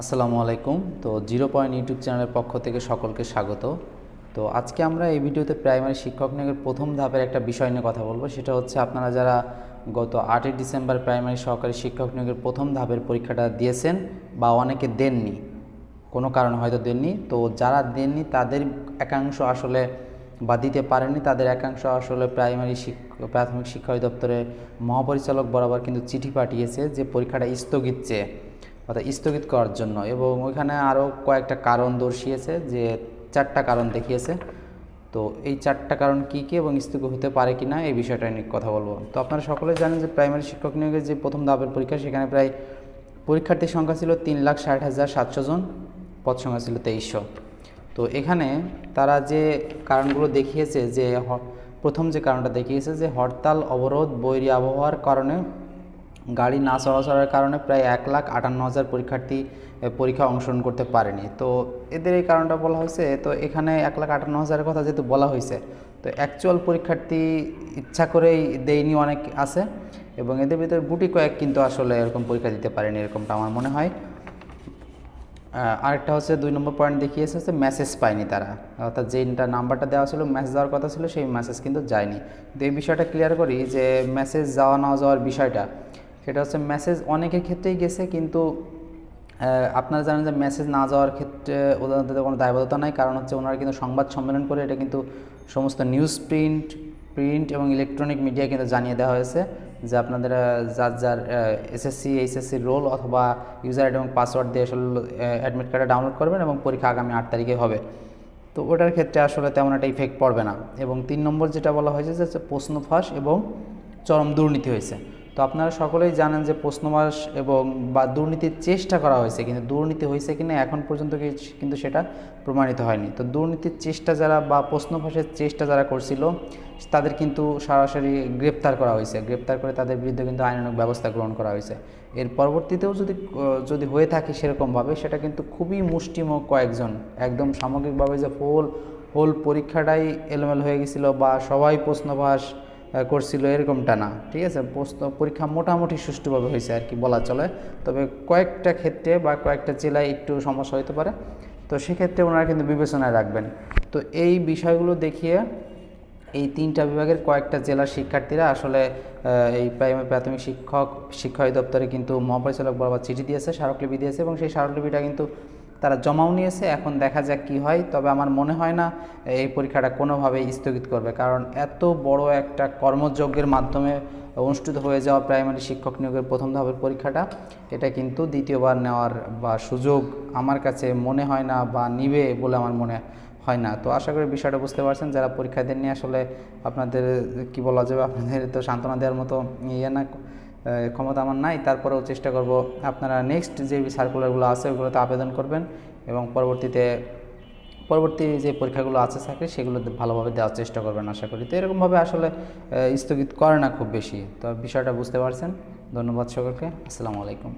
আসসালামু আলাইকুম। তো জিরো পয়েন্ট ইউটিউব চ্যানেলের পক্ষ থেকে সকলকে স্বাগত। তো আজকে আমরা এই ভিডিওতে প্রাইমারি শিক্ষক নিয়োগের প্রথম ধাপের একটা বিষয় নিয়ে কথা বলব। সেটা হচ্ছে আপনারা যারা গত আটই ডিসেম্বর প্রাইমারি সহকারী শিক্ষক নিয়োগের প্রথম ধাপের পরীক্ষাটা দিয়েছেন বা অনেকে দেননি, কোনো কারণে হয়তো দেননি, তো যারা দেননি তাদের একাংশ আসলে বা দিতে পারেনি তাদের একাংশ আসলে প্রাইমারি প্রাথমিক শিক্ষা অধিদপ্তরের মহাপরিচালক বরাবর কিন্তু চিঠি পাঠিয়েছে যে পরীক্ষাটা স্থগিত চেয়ে। অর্থাৎ স্থগিত করার জন্য। এবং ওইখানে আরও কয়েকটা কারণ দর্শিয়েছে যে চারটা কারণ দেখিয়েছে। তো এই চারটা কারণ কী কী এবং স্থগিত হতে পারে কি না এই বিষয়টা নিয়ে কথা বলব। তো আপনারা সকলে জানেন যে প্রাইমারি শিক্ষক নিয়োগের যে প্রথম ধাপের পরীক্ষা, সেখানে প্রায় পরীক্ষার্থীর সংখ্যা ছিল তিন লাখ ষাট হাজার সাতশো জন, পদ সংখ্যা ছিল তেইশশো। তো এখানে তারা যে কারণগুলো দেখিয়েছে যে প্রথম যে কারণটা দেখিয়েছে যে হরতাল, অবরোধ, বৈরী আবহাওয়ার কারণে গাড়ি না চলাচলের কারণে প্রায় এক লাখ আটান্ন হাজার পরীক্ষার্থী পরীক্ষা অংশগ্রহণ করতে পারেনি। তো এদের এই কারণটা বলা হয়েছে, তো এখানে এক লাখ আটান্ন হাজারের কথা যেহেতু বলা হয়েছে, তো অ্যাকচুয়াল পরীক্ষার্থী ইচ্ছা করেই দেয়নি অনেক আছে এবং এদের ভিতরে গুটি কয়েক কিন্তু আসলে এরকম পরীক্ষা দিতে পারেনি এরকমটা আমার মনে হয়। আরেকটা হচ্ছে দুই নম্বর পয়েন্ট দেখিয়েছে হচ্ছে মেসেজ পায়নি তারা। অর্থাৎ যেটা নাম্বারটা দেওয়া ছিল মেসেজ যাওয়ার কথা ছিল, সেই মেসেজ কিন্তু যায়নি। তো এই বিষয়টা ক্লিয়ার করি যে মেসেজ যাওয়া না যাওয়ার বিষয়টা সেটা হচ্ছে মেসেজ অনেকের ক্ষেত্রেই গেছে, কিন্তু আপনারা জানেন যে মেসেজ না যাওয়ার ক্ষেত্রে ওদের কোনো দায়বদ্ধতা নাই। কারণ হচ্ছে ওনারা কিন্তু সংবাদ সম্মেলন করে, এটা কিন্তু সমস্ত নিউজ প্রিন্ট প্রিন্ট এবং ইলেকট্রনিক মিডিয়া কিন্তু জানিয়ে দেওয়া হয়েছে যে আপনাদের যার যার এসএসসি এইচএসসি রোল অথবা ইউজার এবং পাসওয়ার্ড দিয়ে আসলে অ্যাডমিট কার্ডে ডাউনলোড করবেন এবং পরীক্ষা আগামী আট তারিখে হবে। তো ওটার ক্ষেত্রে আসলে তেমন একটা ইফেক্ট পড়বে না। এবং তিন নম্বর যেটা বলা হয়েছে যে প্রশ্ন ফাঁস এবং চরম দুর্নীতি হয়েছে। তো আপনারা সকলেই জানেন যে প্রশ্নমাস এবং বা দুর্নীতির চেষ্টা করা হয়েছে, কিন্তু দুর্নীতি হয়েছে কিনা এখন পর্যন্ত কিন্তু সেটা প্রমাণিত হয়নি। তো দুর্নীতির চেষ্টা যারা বা প্রশ্ন ফাঁসের চেষ্টা যারা করছিল, তাদের কিন্তু সরাসরি গ্রেপ্তার করা হয়েছে। গ্রেপ্তার করে তাদের বিরুদ্ধে কিন্তু আইনানুগ ব্যবস্থা গ্রহণ করা হয়েছে। এর পরবর্তীতেও যদি যদি হয়ে থাকে সেরকমভাবে, সেটা কিন্তু খুবই মুষ্টিময় কয়েকজন। একদম সামগ্রিকভাবে যে হোল হোল পরীক্ষাটাই এলোমেলো হয়ে গেছিল বা সবাই প্রশ্নভাস করছিল এরকমটা না ঠিক আছে? পরীক্ষা মোটামুটি সুষ্ঠুভাবে হয়েছে আর কি বলা চলে। তবে কয়েকটা ক্ষেত্রে বা কয়েকটা জেলায় একটু সমস্যা হতে পারে। তো সেক্ষেত্রে ওনারা কিন্তু বিবেচনায় রাখবেন। তো এই বিষয়গুলো দেখিয়ে এই তিনটা বিভাগের কয়েকটা জেলার শিক্ষার্থীরা আসলে এই প্রাইমারি প্রাথমিক শিক্ষক, শিক্ষা অধিদপ্তরে কিন্তু মহাপরিচালক বরাবর চিঠি দিয়েছে, স্মারকলিপি দিয়েছে এবং সেই স্মারকলিপিটা কিন্তু তারা জমাও নিয়েছে, এখন দেখা যাক কি হয়। তবে আমার মনে হয় না এই পরীক্ষাটা কোনোভাবেই স্থগিত করবে, কারণ এত বড় একটা কর্মযজ্ঞের মাধ্যমে অনুষ্ঠিত হয়ে যাওয়া প্রাইমারি শিক্ষক নিয়োগের প্রথম ধাপের পরীক্ষাটা, এটা কিন্তু দ্বিতীয়বার নেওয়ার বা সুযোগ আমার কাছে মনে হয় না বা নিবে বলে আমার মনে হয় না। তো আশা করি বিষয়টা বুঝতে পারছেন, যারা পরীক্ষা দেন নিয়ে আসলে আপনাদের কি বলা যাবে, আপনাদের তো সান্ত্বনা দেওয়ার মতো ইয়ে না। ক্ষমতা আমার নাই, তারপরেও চেষ্টা করব আপনারা নেক্সট যে সার্কুলারগুলো আছে ওগুলোতে আবেদন করবেন এবং পরবর্তীতে, পরবর্তী যে পরীক্ষাগুলো আছে চাকরি সেগুলো ভালোভাবে দেওয়ার চেষ্টা করবেন আশা করি। তো এরকমভাবে আসলে স্থগিত করে না খুব বেশি। তো বিষয়টা বুঝতে পারছেন। ধন্যবাদ সকলকে। আসসালামু আলাইকুম।